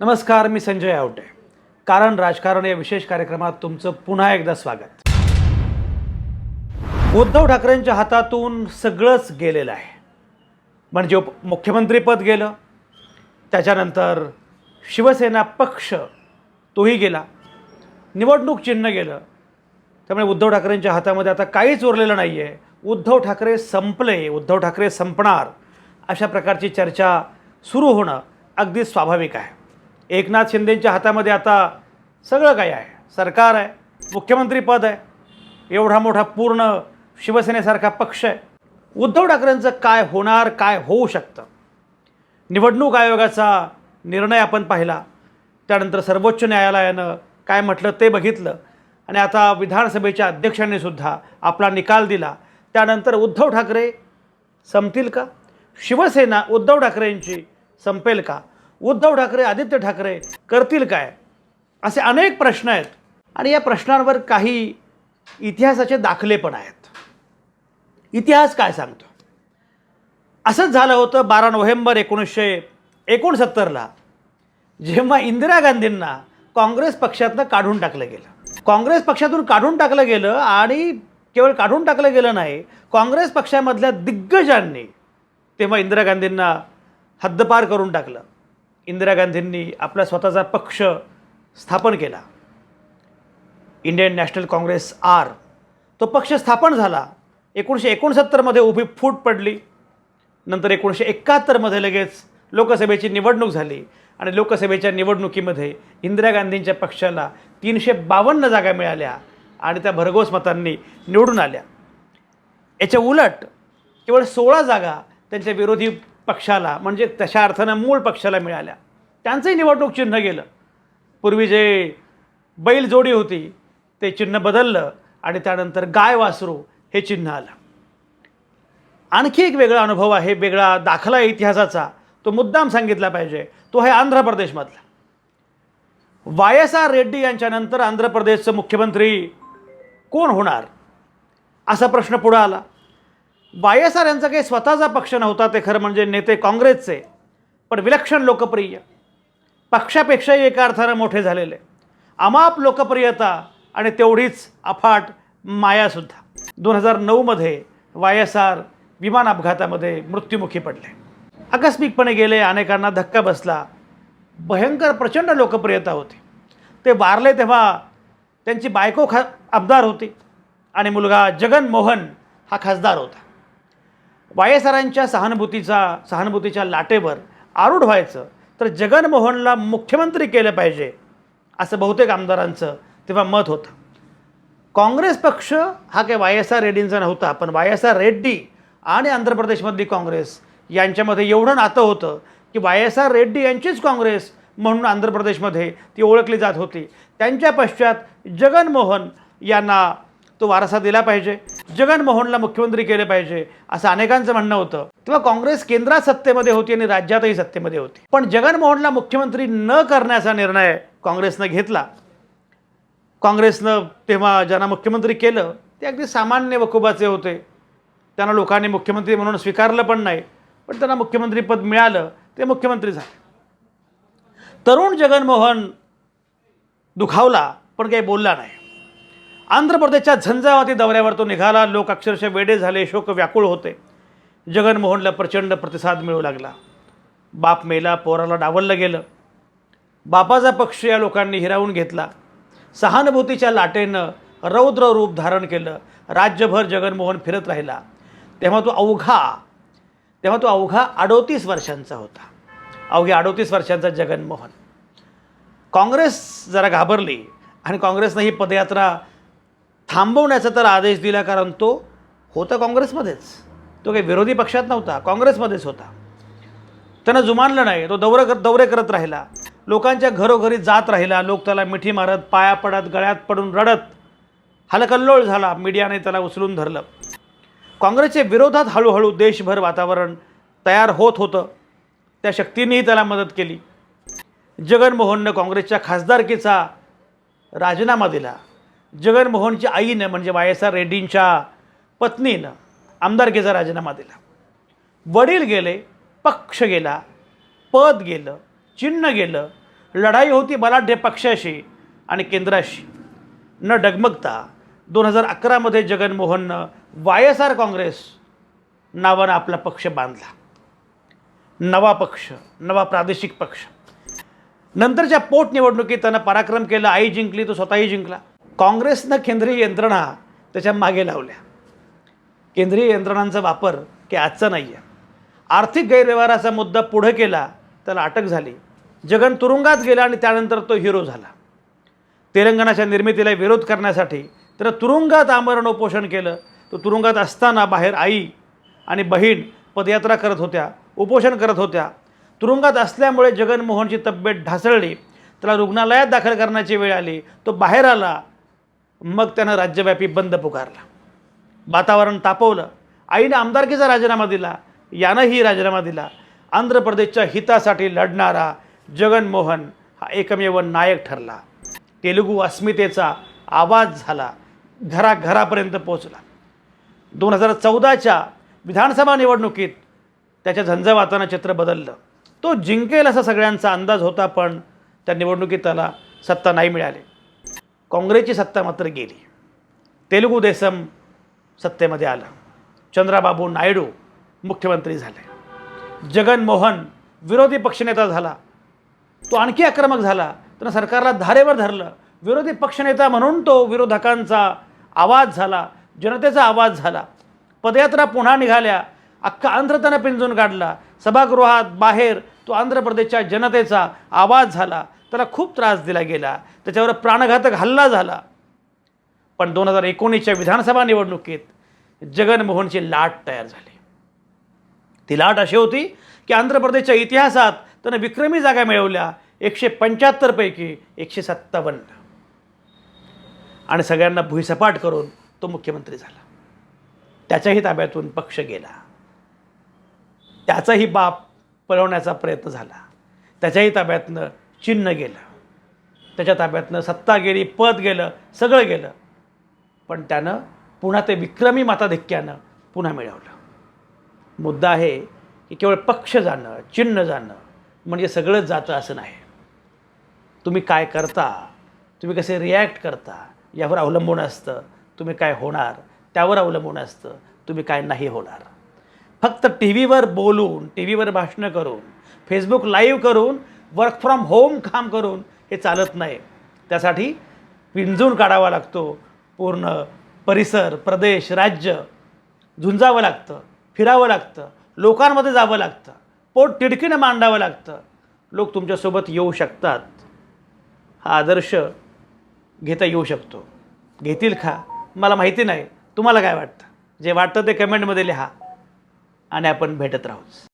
नमस्कार मी संजय आवटे. कारण राजकारण या विशेष कार्यक्रमात तुमचं पुन्हा एकदा स्वागत. उद्धव ठाकरेंच्या हातातून सगळंच गेलेलं आहे. म्हणजे मुख्यमंत्रीपद गेलं त्याच्यानंतर शिवसेना पक्ष तोही गेला निवडणूक चिन्ह गेलं. त्यामुळे उद्धव ठाकरेंच्या हातामध्ये आता काहीच उरलेलं नाही आहे उद्धव ठाकरे संपले उद्धव ठाकरे संपणार अशा प्रकारची चर्चा सुरू होणं अगदी स्वाभाविक आहे. एकनाथ शिंदेंच्या हातामध्ये आता सगळं काही आहे. सरकार आहे मुख्यमंत्रीपद आहे. एवढा मोठा पूर्ण शिवसेनेसारखा पक्ष आहे. उद्धव ठाकरेंचं काय होणार काय होऊ शकतं? निवडणूक आयोगाचा निर्णय आपण पाहिला. त्यानंतर सर्वोच्च न्यायालयानं काय म्हटलं ते बघितलं. आणि आता विधानसभेच्या अध्यक्षांनी सुद्धा आपला निकाल दिला. त्यानंतर उद्धव ठाकरे संपतील का? शिवसेना उद्धव ठाकरेंची संपेल का? उद्धव ठाकरे आदित्य ठाकरे करतील काय? असे अनेक प्रश्न आहेत. आणि या प्रश्नांवर काही इतिहासाचे दाखले पण आहेत. इतिहास काय सांगतो? असंच झालं होतं बारा नोव्हेंबर एकोणीसशे एकोणसत्तरला जेव्हा इंदिरा गांधींना काँग्रेस पक्षातनं काढून टाकलं गेलं. काँग्रेस पक्षातून काढून टाकलं गेलं आणि केवळ काढून टाकलं गेलं नाही काँग्रेस पक्षामधल्या दिग्गजांनी तेव्हा इंदिरा गांधींना हद्दपार करून टाकलं. इंदिरा गांधींनी आपला स्वतःचा पक्ष स्थापन केला. Indian National Congress R. तो पक्ष स्थापन झाला. एकोणीसशे एकोणसत्तरमध्ये उभी फूट पडली. नंतर एकोणीसशे एकाहत्तरमध्ये लगेच लोकसभेची निवडणूक झाली. आणि लोकसभेच्या निवडणुकीमध्ये इंदिरा गांधींच्या पक्षाला तीनशे बावन्न जागा मिळाल्या आणि त्या भरघोस मतांनी निवडून आल्या. याच्या उलट केवळ सोळा जागा त्यांच्या विरोधी पक्षाला म्हणजे तशा अर्थानं मूळ पक्षाला मिळाल्या. त्यांचंही निवडणूक चिन्ह गेलं. पूर्वी जे बैल जोडी होती ते चिन्ह बदललं आणि त्यानंतर गाय वासरू हे चिन्ह आलं. आणखी एक वेगळा अनुभव आहे वेगळा दाखला आहे इतिहासाचा. तो मुद्दाम सांगितला पाहिजे. तो आहे आंध्र प्रदेशमधला. वाय एस आर रेड्डी यांच्यानंतर आंध्र प्रदेशचं मुख्यमंत्री कोण होणार? असा प्रश्न पुढं आला. वाय एस आर यांचा काही स्वतःचा पक्ष नव्हता ते खरं म्हणजे नेते काँग्रेसचे. पण विलक्षण लोकप्रिय. पक्षापेक्षाही एका अर्थानं मोठे झालेले. अमाप लोकप्रियता आणि तेवढीच अफाट मायासुद्धा. दोन हजार नऊमध्ये वाय एस आर विमान अपघातामध्ये मृत्युमुखी पडले. आकस्मिकपणे गेले अनेकांना धक्का बसला. भयंकर प्रचंड लोकप्रियता होती. ते वारले तेव्हा त्यांची बायको खा आमदार होती आणि मुलगा जगन मोहन हा खासदार होता. वाय एस आरांच्या सहानुभूतीचा सहानुभूतीच्या लाटेवर आरूढ व्हायचं तर जगनमोहनला मुख्यमंत्री केलं पाहिजे असं बहुतेक आमदारांचं तेव्हा मत होतं. काँग्रेस पक्ष हा काही वाय एस आर रेड्डींचा नव्हता पण वाय एस आर रेड्डी आणि आंध्र प्रदेशमधली काँग्रेस यांच्यामध्ये एवढं नातं होतं की वाय एस आर रेड्डी यांचीच काँग्रेस म्हणून आंध्र प्रदेशमध्ये ती ओळखली जात होती. त्यांच्या पश्चात जगनमोहन यांना तो वारसा दिला पाहिजे. जगनमोहनला मुख्यमंत्री केले पाहिजे असं अनेकांचं म्हणणं होतं. तेव्हा काँग्रेस केंद्रात सत्तेमध्ये होती आणि राज्यातही सत्तेमध्ये होती. पण जगनमोहनला मुख्यमंत्री न करण्याचा निर्णय काँग्रेसनं घेतला. काँग्रेसनं तेव्हा ज्यांना मुख्यमंत्री केलं ते अगदी सामान्य वकुबाचे होते. त्यांना लोकांनी मुख्यमंत्री म्हणून स्वीकारलं पण नाही पण त्यांना मुख्यमंत्रीपद मिळालं ते मुख्यमंत्री झाले. तरुण जगनमोहन दुखावला पण काही बोलला नाही. आंध्र प्रदेशच्या झंझावाती दौऱ्यावर तो निघाला. लोक अक्षरशः वेडे झाले शोक व्याकुळ होते. जगनमोहनला प्रचंड प्रतिसाद मिळू लागला. बाप मेला पोराला डावललं गेलं. बापाचा पक्ष या लोकांनी हिरावून घेतला. सहानुभूतीच्या लाटेनं रौद्र रूप धारण केलं. राज्यभर जगनमोहन फिरत राहिला. तेव्हा तो अवघा तेव्हा तो अवघा अडोतीस वर्षांचा होता. अवघ्या अडोतीस वर्षांचा जगनमोहन. काँग्रेस जरा घाबरली आणि काँग्रेसनं ही पदयात्रा थांबवण्याचा तर आदेश दिला कारण तो होता काँग्रेसमध्येच. तो काही विरोधी पक्षात नव्हता काँग्रेसमध्येच होता. त्यानं जुमानलं नाही तो दौरे कर दौरे करत राहिला. लोकांच्या घरोघरी जात राहिला लोक त्याला मिठी मारत पाया पडत गळ्यात पडून रडत हलकल्लोळ झाला मीडियाने त्याला उचलून धरलं. काँग्रेसच्या विरोधात हळूहळू देशभर वातावरण तयार होत होतं. त्या शक्तीनेही त्याला मदत केली. जगनमोहननं काँग्रेसच्या खासदारकीचा राजीनामा दिला. जगनमोहनच्या आईनं म्हणजे वाय एस आर रेड्डींच्या पत्नीनं आमदारकीचा राजीनामा दिला. वडील गेले पक्ष गेला पद गेलं चिन्ह गेलं लढाई होती बलाढ्य पक्षाशी आणि केंद्राशी. न डगमगता दोन हजार अकरामध्ये जगनमोहननं वाय एस आर काँग्रेस नावानं आपला पक्ष बांधला. नवा पक्ष नवा प्रादेशिक पक्ष. नंतरच्या पोटनिवडणुकीत त्यानं पराक्रम केला आई जिंकली तो स्वतःही जिंकला. काँग्रेसनं केंद्रीय यंत्रणा त्याच्यामागे लावल्या. केंद्रीय यंत्रणांचा वापर की आजचा नाही आहे आर्थिक गैरव्यवहाराचा मुद्दा पुढं केला त्याला अटक झाली. जगन तुरुंगात गेला आणि त्यानंतर तो हिरो झाला. तेलंगणाच्या निर्मितीला विरोध करण्यासाठी त्यानं तुरुंगात आमरण उपोषण केलं. तो तुरुंगात असताना बाहेर आई आणि बहीण पदयात्रा करत होत्या उपोषण करत होत्या. तुरुंगात असल्यामुळे जगनमोहनची तब्येत ढासळली. त्याला रुग्णालयात दाखल करण्याची वेळ आली. तो बाहेर आला. मग त्यानं राज्यव्यापी बंद पुकारला. वातावरण तापवलं. आईनं आमदारकीचा राजीनामा दिला. यानंही राजीनामा दिला. आंध्र प्रदेशच्या हितासाठी लढणारा जगनमोहन हा एकमेव नायक ठरला. तेलुगू अस्मितेचा आवाज झाला. घराघरापर्यंत पोचला दोन हजार चौदाच्या विधानसभा निवडणुकीत त्याच्या झंझावातानं चित्र बदललं. तो जिंकेल असा सगळ्यांचा अंदाज होता पण त्या निवडणुकीत त्याला सत्ता नाही मिळाली. काँग्रेसची सत्ता मात्र गेली. तेलुगू देसम सत्तेमध्ये आलं. चंद्राबाबू नायडू मुख्यमंत्री झाले. जगनमोहन विरोधी पक्षनेता झाला. तो आणखी आक्रमक झाला. त्यानं सरकारला धारेवर धरलं. विरोधी पक्षनेता म्हणून तो विरोधकांचा आवाज झाला. जनतेचा आवाज झाला. पदयात्रा पुन्हा निघाल्या. अख्खा आंध्र त्यानं पिंजून काढला. सभागृहात बाहेर तो आंध्र प्रदेशच्या जनतेचा आवाज झाला. त्याला खूप त्रास दिला गेला. त्याच्यावर प्राणघातक हल्ला झाला. पण दोन हजार एकोणीसच्या विधानसभा निवडणुकीत जगनमोहनची लाट तयार झाली. ती लाट अशी होती की आंध्र प्रदेशच्या इतिहासात त्यानं विक्रमी जागा मिळवल्या एकशे पंच्याहत्तरपैकी एकशे सत्तावन्न. आणि सगळ्यांना भुईसपाट करून तो मुख्यमंत्री झाला. त्याच्याही ताब्यातून पक्ष गेला. त्याचाही बाप पळवण्याचा प्रयत्न झाला. त्याच्याही ताब्यातनं चिन्ह गेलं. त्याच्या ताब्यातनं सत्ता गेली पद गेलं सगळं गेलं. पण त्यानं पुन्हा ते विक्रमी माताधिक्यानं पुन्हा मिळवलं. मुद्दा आहे की केवळ पक्ष जाणं चिन्ह जाणं म्हणजे सगळंच जातं असं नाही. तुम्ही काय करता तुम्ही कसे रिॲक्ट करता यावर अवलंबून असतं. तुम्ही काय होणार त्यावर अवलंबून असतं. तुम्ही काय नाही होणार. फक्त टी व्हीवर बोलून टी व्हीवर भाषणं करून फेसबुक लाईव्ह करून वर्क फ्रॉम होम काम करून हे चालत नाही. त्यासाठी पिंजून काढावा लागतो. पूर्ण परिसर प्रदेश राज्य झुंजावं लागतं फिरावं लागतं लोकांमध्ये जावं लागतं पोट तिडकीनं मांडावं लागतं. लोक तुमच्यासोबत येऊ शकतात. हा आदर्श घेता येऊ शकतो. घेतील का? मला माहिती नाही. तुम्हाला काय वाटतं? जे वाटतं ते कमेंटमध्ये लिहा. आणि आपण भेटत राहूच.